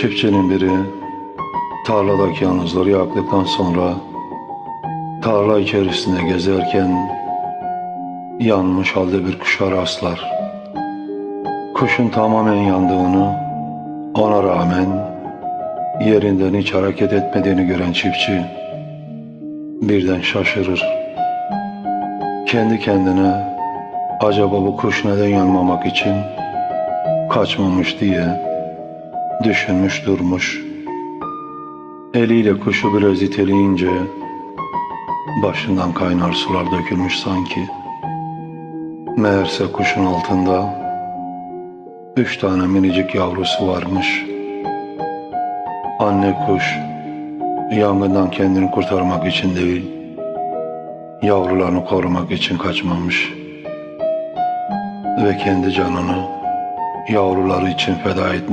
Çiftçinin biri tarladaki yalnızları yaktıktan sonra tarla içerisinde gezerken yanmış halde bir kuşa rastlar. Kuşun tamamen yandığını, ona rağmen yerinden hiç hareket etmediğini gören çiftçi birden şaşırır. Kendi kendine acaba bu kuş neden yanmamak için kaçmamış diye düşünmüş durmuş. Eliyle kuşu biraz iteleyince başından kaynar sular dökülmüş sanki. Meğerse kuşun altında üç tane minicik yavrusu varmış. Anne kuş yangından kendini kurtarmak için değil, yavrularını korumak için kaçmamış ve kendi canını yavruları için feda etmiş.